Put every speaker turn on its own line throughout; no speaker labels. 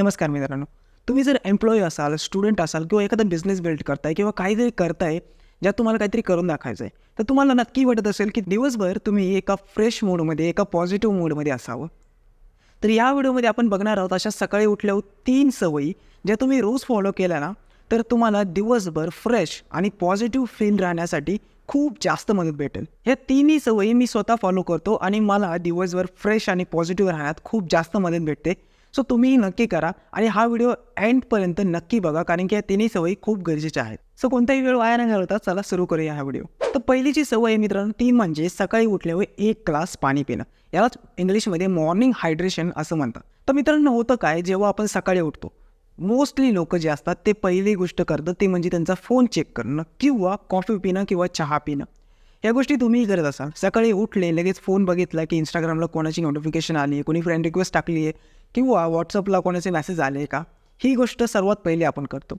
नमस्कार मित्रांनो. तुम्ही जर एम्प्लॉई असाल स्टुडंट असाल किंवा एखादा बिझनेस बिल्ड करताय किंवा काहीतरी करताय ज्यात तुम्हाला काहीतरी करून दाखवायचं आहे तर तुम्हाला नक्की वाटत असेल की दिवसभर तुम्ही एका फ्रेश मूडमध्ये एका पॉझिटिव्ह मूडमध्ये असावं. तर या व्हिडिओमध्ये आपण बघणार आहोत अशा सकाळी उठल्यावर तीन सवयी ज्या तुम्ही रोज फॉलो केल्या ना तर तुम्हाला दिवसभर फ्रेश आणि पॉझिटिव्ह फील राहण्यासाठी खूप जास्त मदत भेटेल. ह्या तिन्ही सवयी मी स्वतः फॉलो करतो आणि मला दिवसभर फ्रेश आणि पॉझिटिव्ह राहण्यात खूप जास्त मदत भेटते. सो तुम्ही नक्की करा आणि हा व्हिडिओ एंडपर्यंत नक्की बघा कारण की या तिन्ही सवयी खूप गरजेच्या आहेत. सो कोणताही वेळ वाया न घालवता चला सुरू करूया हा व्हिडिओ तर पहिलीची सवय मित्रांनो ती म्हणजे सकाळी उठल्यावर एक ग्लास पाणी पिणं. यालाच इंग्लिशमध्ये मॉर्निंग हायड्रेशन असं म्हणतात. तर मित्रांनो होतं काय? जेव्हा आपण सकाळी उठतो मोस्टली लोक जे असतात ते पहिली गोष्ट करतात ते म्हणजे त्यांचा फोन चेक करणं किंवा कॉफी पिणं किंवा चहा पिणं. या गोष्टी तुम्हीही करत असाल. सकाळी उठले लगेच फोन बघितला की इंस्टाग्रामला कोणाची नोटिफिकेशन आली आहे कोणी फ्रेंड रिक्वेस्ट टाकली आहे किंवा व्हॉट्सअपला कोणाचे मेसेज आले का? ही गोष्ट सर्वात पहिली आपण करतो.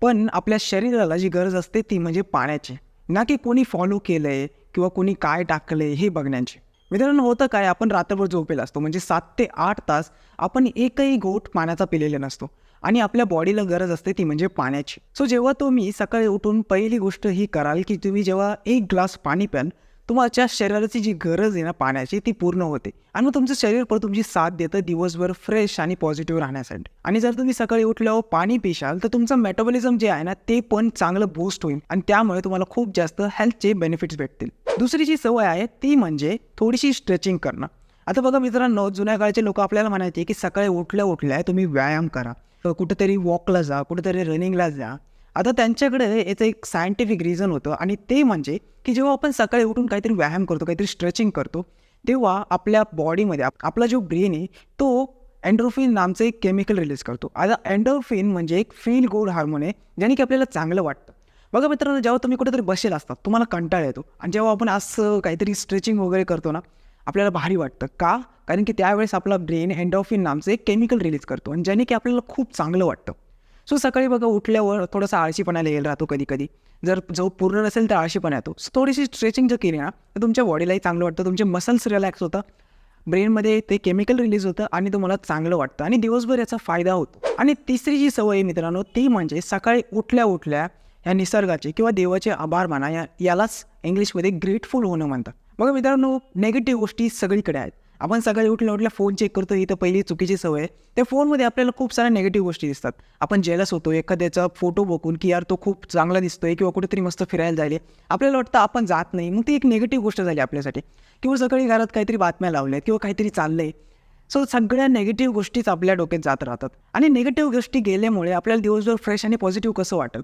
पण आपल्या शरीराला जी गरज असते ती म्हणजे पाण्याची. ना की कोणी फॉलो केलं आहे किंवा कोणी काय टाकलं आहे हे बघण्याची. मित्रांनो होतं काय? आपण रात्रभर झोपेला असतो. म्हणजे सात ते आठ तास आपण एकही घोट पाण्याचा पिलेला नसतो. आणि आपल्या बॉडीला गरज असते ती म्हणजे पाण्याची. सो जेव्हा तुम्ही सकाळी उठून पहिली गोष्ट ही कराल की तुम्ही जेव्हा एक ग्लास पाणी प्याल तुमच्या शरीराची जी गरज आहे ना पाण्याची ती पूर्ण होते. आणि मग तुमचं शरीर पण तुमची साथ देतं दिवसभर फ्रेश आणि पॉझिटिव्ह राहण्यासाठी. आणि जर तुम्ही सकाळी उठल्यावर हो पाणी पिशाल तर तुमचं मेटाबॉलिझम जे आहे ना ते पण चांगलं बूस्ट होईल. आणि त्यामुळे तुम्हाला खूप जास्त हेल्थचे बेनिफिट्स भेटतील. दुसरी जी सवय आहे ती म्हणजे थोडीशी स्ट्रेचिंग करणं. आता बघा मित्रांनो जुन्या काळचे लोक आपल्याला म्हणायचे की सकाळी उठल्या उठल्या तुम्ही व्यायाम करा. कुठेतरी वॉकला जा कुठेतरी रनिंगला जा. आता त्यांच्याकडे याचं एक सायंटिफिक रिझन होतं आणि ते म्हणजे की जेव्हा आपण सकाळी उठून काहीतरी व्यायाम करतो काहीतरी स्ट्रेचिंग करतो तेव्हा आपल्या बॉडीमध्ये आप आपला जो ब्रेन आहे तो अँड्रोफिन नामचं एक केमिकल रिलीज करतो. आता अँड्रोफिन म्हणजे एक फील गुड हार्मोन आहे ज्याने की आपल्याला चांगलं वाटतं. बघा मित्रांनो जेव्हा तुम्ही कुठेतरी बसेल असतात तुम्हाला कंटाळा येतो आणि जेव्हा आपण असं काहीतरी स्ट्रेचिंग वगैरे करतो ना आपल्याला भारी वाटतं. का? कारण की त्यावेळेस आपला ब्रेन एन्डोफिन नामचं एक केमिकल रिलीज करतो आणि ज्याने की आपल्याला खूप चांगलं वाटतं. सो सकाळी बघा उठल्यावर थोडासा आळशीपणाला येईल राहतो कधी कधी जर जो पूर्ण नसेल तर आळशीपणा येतो. सो थोडीशी स्ट्रेचिंग जर केली ना तर तुमच्या बॉडीलाही चांगलं वाटतं तुमचे मसल्स रिलॅक्स होतं ब्रेनमध्ये ते केमिकल रिलीज होतं आणि तुम्हाला चांगलं वाटतं. आणि दिवसभर याचा फायदा होतो. आणि तिसरी जी सवय आहे मित्रांनो ती म्हणजे सकाळी उठल्या उठल्या या निसर्गाचे किंवा देवाचे आभार माना या यालाच इंग्लिशमध्ये ग्रेटफुल होणं म्हणतात. बघा मित्रांनो नेगेटिव्ह गोष्टी सगळीकडे आहेत. आपण सकाळी उठल्या उठल्या फोन चेक करतो. ही तर पहिली चुकीची सवय आहे. त्या फोनमध्ये आपल्याला खूप साऱ्या नेगेटिव्ह गोष्टी दिसतात. आपण जेलस होतो एखाद्याचा फोटो बघून की यार तो खूप चांगला दिसतोय किंवा कुठेतरी मस्त फिरायला जायले आपल्याला वाटतं आपण जात नाही. मग ती एक निगेटिव्ह गोष्ट झाली आपल्यासाठी. किंवा सकाळी घरात काहीतरी बातम्या लावल्यात किंवा काहीतरी चाललंय. सो सगळ्या नेगेटिव्ह गोष्टीच आपल्या डोक्यात जात राहतात. आणि नेगेटिव्ह गोष्टी गेल्यामुळे आपल्याला दिवसभर फ्रेश आणि पॉझिटिव्ह कसं वाटेल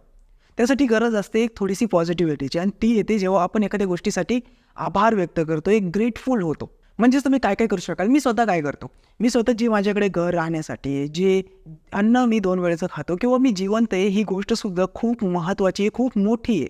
त्यासाठी गरज असते एक थोडीशी पॉझिटिव्हिटीची आणि ती येते जेव्हा आपण एखाद्या गोष्टीसाठी आभार व्यक्त करतो एक ग्रेटफुल होतो. म्हणजेच तुम्ही काय काय करू शकाल? मी स्वतः काय करतो? मी स्वतः जी माझ्याकडे घर राहण्यासाठी जे अन्न मी दोन वेळेचं खातो किंवा मी जिवंत आहे ही गोष्टसुद्धा खूप महत्त्वाची आहे खूप मोठी आहे.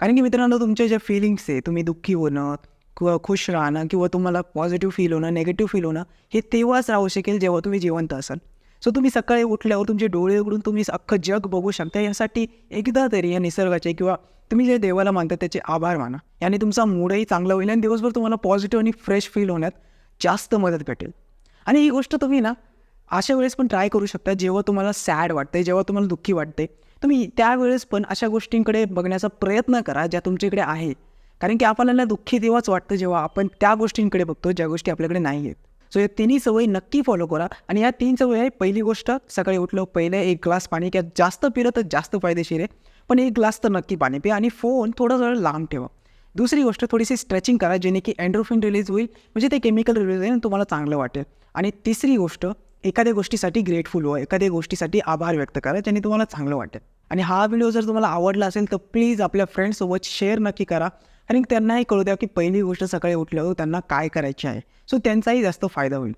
कारण की मित्रांनो तुमच्या ज्या फिलिंग्स आहे तुम्ही दुःखी होणं किंवा खुश राहणं किंवा तुम्हाला पॉझिटिव्ह फील होणं नेगेटिव्ह फील होणं हे तेव्हाच राहू शकेल जेव्हा तुम्ही जिवंत असाल. सो तुम्ही सकाळी उठल्यावर तुमचे डोळे उघडून तुम्ही अख्खं जग बघू शकता. यासाठी एकदा तरी या निसर्गाचे किंवा तुम्ही जे देवाला मानता त्याचे आभार माना. याने तुमचा मूडही चांगला होईल आणि दिवसभर तुम्हाला पॉझिटिव्ह आणि फ्रेश फील होण्यात जास्त मदत भेटेल. आणि ही गोष्ट तुम्ही ना अशा वेळेस पण ट्राय करू शकता जेव्हा तुम्हाला सॅड वाटते जेव्हा तुम्हाला दुःखी वाटते तुम्ही त्यावेळेस पण अशा गोष्टींकडे बघण्याचा प्रयत्न करा ज्या तुमच्याकडे आहे. कारण की आपल्याला दुःखी तेव्हाच वाटतं जेव्हा आपण त्या गोष्टींकडे बघतो ज्या गोष्टी आपल्याकडे नाही आहेत सो या तिन्ही सवयी नक्की फॉलो करा. आणि या तीन सवयी आहे पहिली गोष्ट सकाळी उठलो पहिलं एक ग्लास पाणी किंवा जास्त पिलं तर जास्त फायदेशीर आहे. पण एक ग्लास तर नक्की पाणी पिया. आणि फोन थोडा जरा लांब ठेवा. दुसरी गोष्ट थोडीशी स्ट्रेचिंग करा जेणे की अँड्रोफिन रिलीज होईल. म्हणजे ते केमिकल रिलीज होईल आणि तुम्हाला चांगलं वाटेल. आणि तिसरी गोष्ट एखाद्या गोष्टीसाठी ग्रेटफुल व्हा. एखाद्या गोष्टीसाठी आभार व्यक्त करा ज्याने तुम्हाला चांगलं वाटेल. आणि हा व्हिडिओ जर तुम्हाला आवडला असेल तर प्लीज आपल्या फ्रेंड्ससोबत शेअर नक्की करा. आणि त्यांनाही कळू द्या की पहिली गोष्ट सकाळी उठल्यावर त्यांना काय करायची आहे. सो त्यांचाही जास्त फायदा होईल.